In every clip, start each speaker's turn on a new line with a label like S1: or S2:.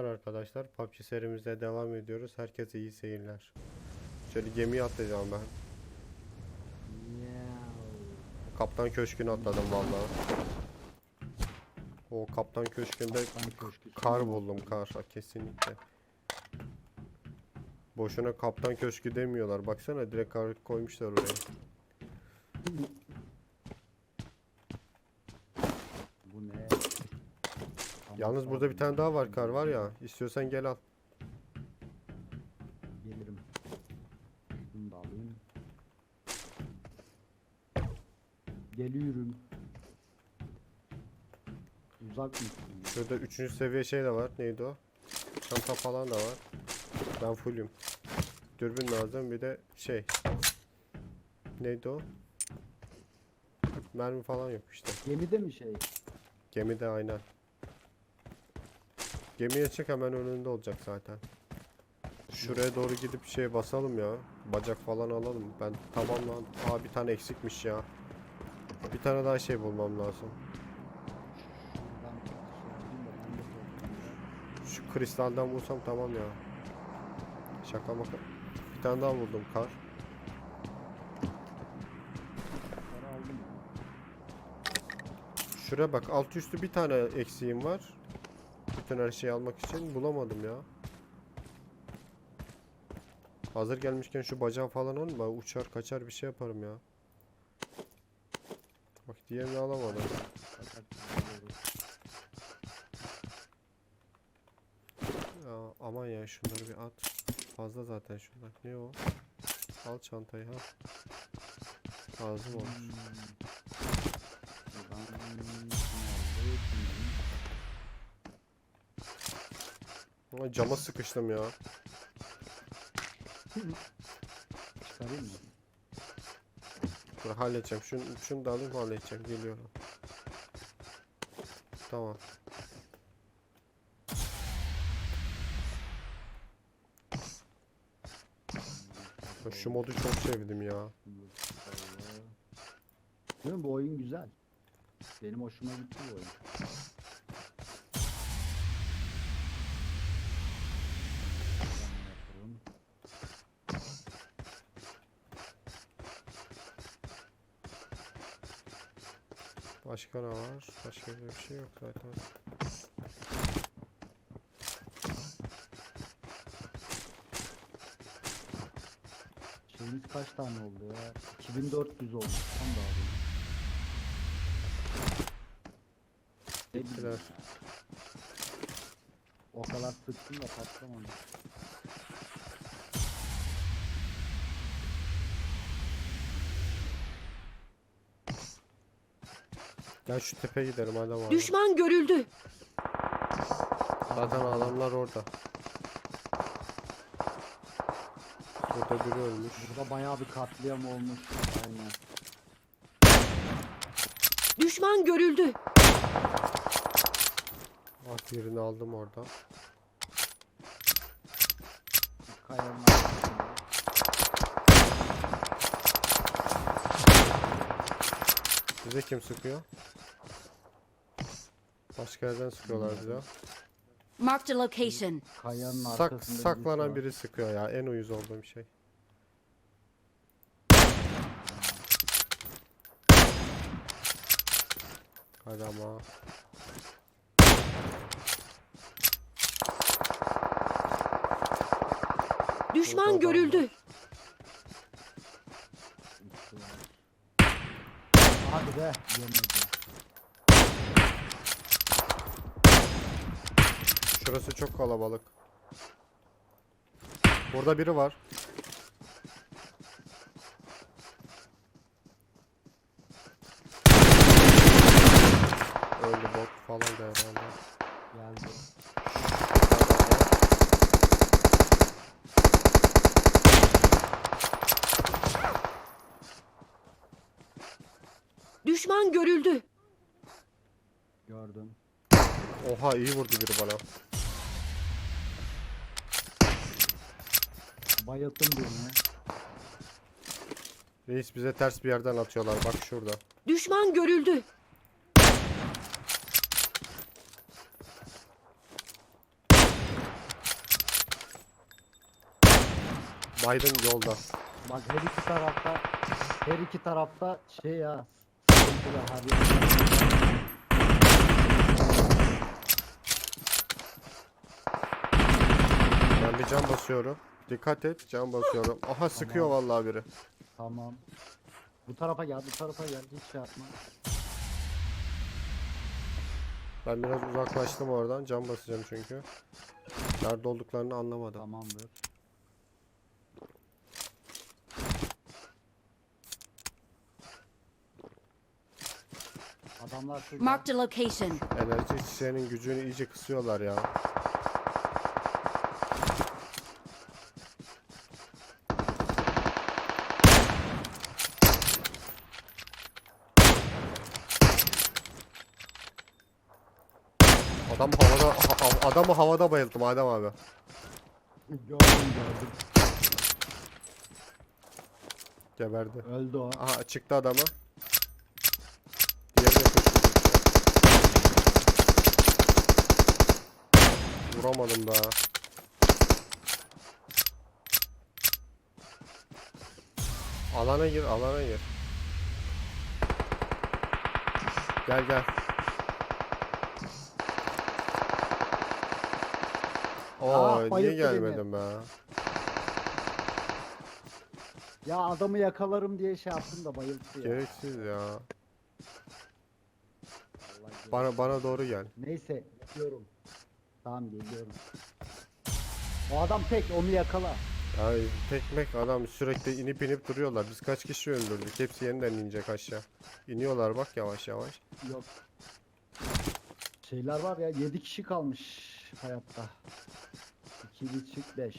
S1: Selamlar arkadaşlar. PUBG serimize devam ediyoruz. Herkese iyi seyirler. Şöyle gemiye atlayacağım ben. Kaptan Köşkü'nü atladım vallahi. O Kaptan Köşkü'nde
S2: Köşkü.
S1: kar buldum kar kesinlikle. Boşuna Kaptan Köşkü demiyorlar. Baksana direkt kar koymuşlar oraya.
S2: Bu ne?
S1: Yalnız burada bir tane daha var kar var ya. İstiyorsan gel al.
S2: Gelirim. Bunu da alayım. Geliyorum. Uzak mısın?
S1: Şurada üçüncü seviye şey de var. Neydi o? Çanta falan da var. Ben fullüm. Dürbün lazım bir de şey. Neydi o? Mermi falan yok işte.
S2: Gemide mi şey?
S1: Gemide aynen. Gemiye çık hemen önünde olacak zaten. Şuraya doğru gidip şey basalım ya. Bacak falan alalım. Ben tamam lan. Aa bir tane eksikmiş ya. Bir tane daha şey bulmam lazım. Şu kristalden bulsam tamam ya. Şaka maka. Bir tane daha buldum kar. Şuraya bak alt üstü bir tane eksiğim var. Bütün her şeyi almak için bulamadım ya. Hazır gelmişken şu bacağı falan ben uçar kaçar bir şey yaparım ya. Bak diğerini alamadım. Ya, aman ya şunları bir at. Fazla zaten şunlar. Ne o? Al çantayı ha. Lazım olur.
S2: Hmm.
S1: Ama cama sıkıştım ya.
S2: Çıkarayım mı?
S1: Dur halledeceğim. Şunu, şunu da alayım halledeceğim. Geliyorum. Tamam. Şu modu çok sevdim ya.
S2: Değil mi? Bu oyun güzel. Benim hoşuma gitti bu oyun.
S1: Başka ne var? Başka bir şey yok zaten.
S2: Şeyimiz kaç tane oldu ya? 2400 oldu. Tam da abi. Ne bileyim ya. O kadar sıktım da patlamadı.
S1: Gel şu tepeye gidelim hadi var.
S3: Düşman görüldü.
S1: Zaten adamlar orada. Burada biri ölmüş.
S2: Burada bayağı bir katliam olmuş. Aynen.
S3: Düşman görüldü.
S1: Ah birini aldım orada.
S2: Kayanın arkasında.
S1: Bize kim sıkıyor? Başka yerden sıkıyorlar bize.
S3: Marked a location.
S2: Kayanın
S1: Sak,
S2: arkasında
S1: saklanan
S2: var.
S1: biri sıkıyor ya. En uyuz olduğum şey. Hadi ama.
S3: Düşman görüldü.
S2: Hadi be. Yemedi.
S1: Şurası çok kalabalık. Burada biri var. Öldü bot falan da herhalde.
S2: Geldi.
S3: Düşman görüldü.
S2: Gördüm.
S1: Oha iyi vurdu biri bana.
S2: Bayıldım birine.
S1: Reis bize ters bir yerden atıyorlar. Bak şurada.
S3: Düşman görüldü.
S1: Biden yolda.
S2: Bak her iki tarafta her iki tarafta şey ya.
S1: Ben bir can basıyorum. Dikkat et cam basıyorum. Aha sıkıyor vallahi biri.
S2: Tamam. Bu tarafa gel, bu tarafa gel. Hiç şey yapma.
S1: Ben biraz uzaklaştım oradan. Cam basacağım çünkü. Nerede olduklarını anlamadım.
S2: Tamamdır. Adamlar şurada.
S3: Marked a location.
S1: Enerji çiçeğinin gücünü iyice kısıyorlar ya. Adam havada ha- ha- adamı havada bayılttım Adem abi.
S2: Gördüm gördüm.
S1: Geberdi.
S2: Öldü o.
S1: Aha çıktı adamı. Diğerine koştu. Vuramadım daha. Alana gir, alana gir. Gel gel. Oo,
S2: Ah,
S1: niye
S2: bayılttı
S1: gelmedim be?
S2: Ya adamı yakalarım diye şey yaptım da bayılttı ya.
S1: Gereksiz ya.
S2: Vallahi
S1: Bana bana doğru gel.
S2: Neyse gidiyorum. Tamam geliyorum. O adam tek onu yakala.
S1: Ya tekmek adam sürekli inip inip duruyorlar. Biz kaç kişi öldürdük? Hepsi yeniden inecek aşağı. İniyorlar bak yavaş yavaş.
S2: Yok. Şeyler var ya 7 kişi kalmış hayatta. 2 buçuk 5.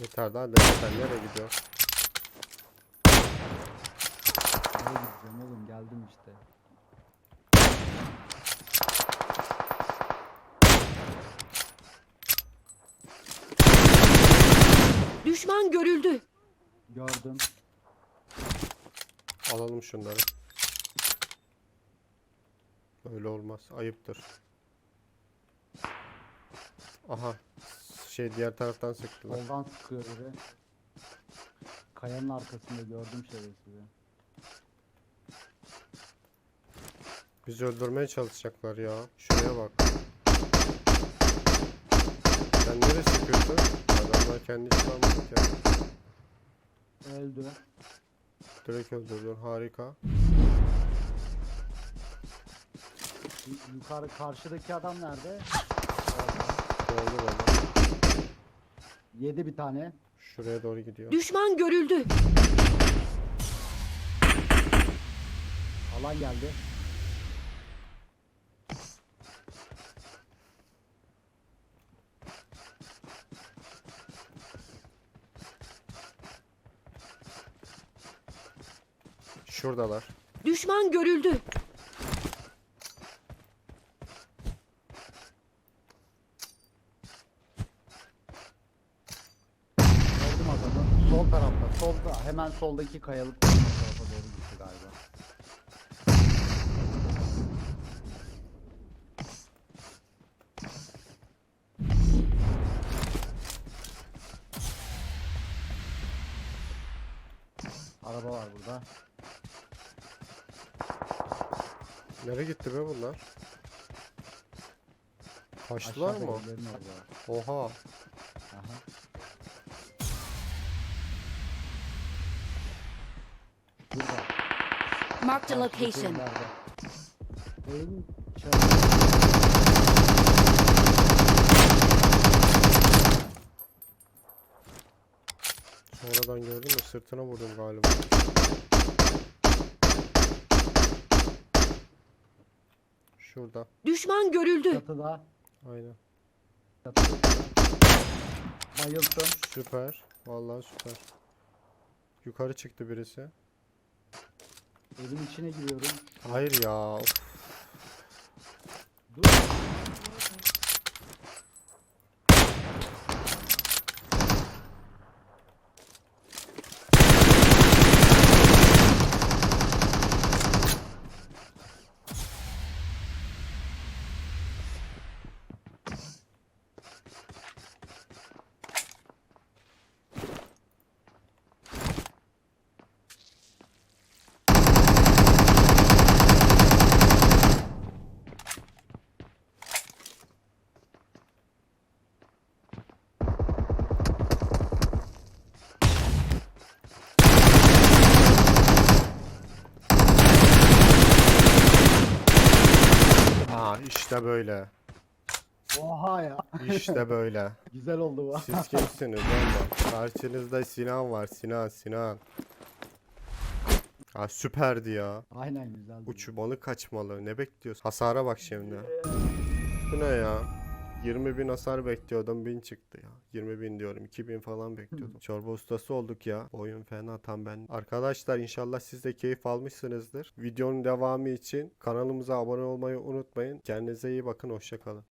S1: Yeter daha Demet sen nereye gidiyorsun?
S2: Nereye gideceğim oğlum geldim işte.
S3: Düşman görüldü.
S2: Gördüm.
S1: Alalım şunları. Öyle olmaz. Ayıptır. Aha. Şey diğer taraftan sıktılar.
S2: Soldan sıkıyor biri. Kayanın arkasında gördüm şerefsizi.
S1: Bizi öldürmeye çalışacaklar ya. Şuraya bak. Sen nereye sıkıyorsun? Adamlar kendi hiç kalmadı ki.
S2: Öldü.
S1: Direkt öldürdün. Harika.
S2: Y- Yukarı karşıdaki adam nerede?
S1: Doğru valla.
S2: Yedi bir tane.
S1: Şuraya doğru gidiyor.
S3: Düşman görüldü.
S2: Alan geldi.
S1: Şuradalar.
S3: Düşman görüldü.
S2: Gördüm adamı. Sol tarafta. Solda. Hemen soldaki kayalık tarafa doğru gitti galiba. Araba var burada.
S1: Nereye gitti be bunlar? Kaçtılar
S2: Aşağıda
S1: mı?
S2: evlerin orada.
S1: Oha.
S2: Aha. Burada.
S3: Marked a location.
S2: çatı-
S1: Sonradan gördüm de sırtına vurdum galiba. Şurada.
S3: Düşman görüldü.
S2: çatıda.
S1: Aynen.
S2: Çatıda. Bayıldım.
S1: Süper. Vallahi süper. Yukarı çıktı birisi.
S2: Evin içine giriyorum.
S1: Hayır ya. of.
S2: Dur.
S1: İşte böyle.
S2: Oha ya.
S1: İşte böyle.
S2: Güzel oldu bu.
S1: Siz kimsiniz oğlum? Karşınızda Sinan var. Sinan, Sinan. Ha süperdi ya.
S2: Aynen güzeldi.
S1: Uçmalı kaçmalı. Ne bekliyorsun? Hasara bak şimdi. Bu ne ya? 20 bin hasar bekliyordum 1000 çıktı ya. 20 bin diyorum 2000 falan bekliyordum. Çorba ustası olduk ya. Oyun fena tam ben. Arkadaşlar inşallah siz de keyif almışsınızdır. Videonun devamı için kanalımıza abone olmayı unutmayın. Kendinize iyi bakın hoşçakalın.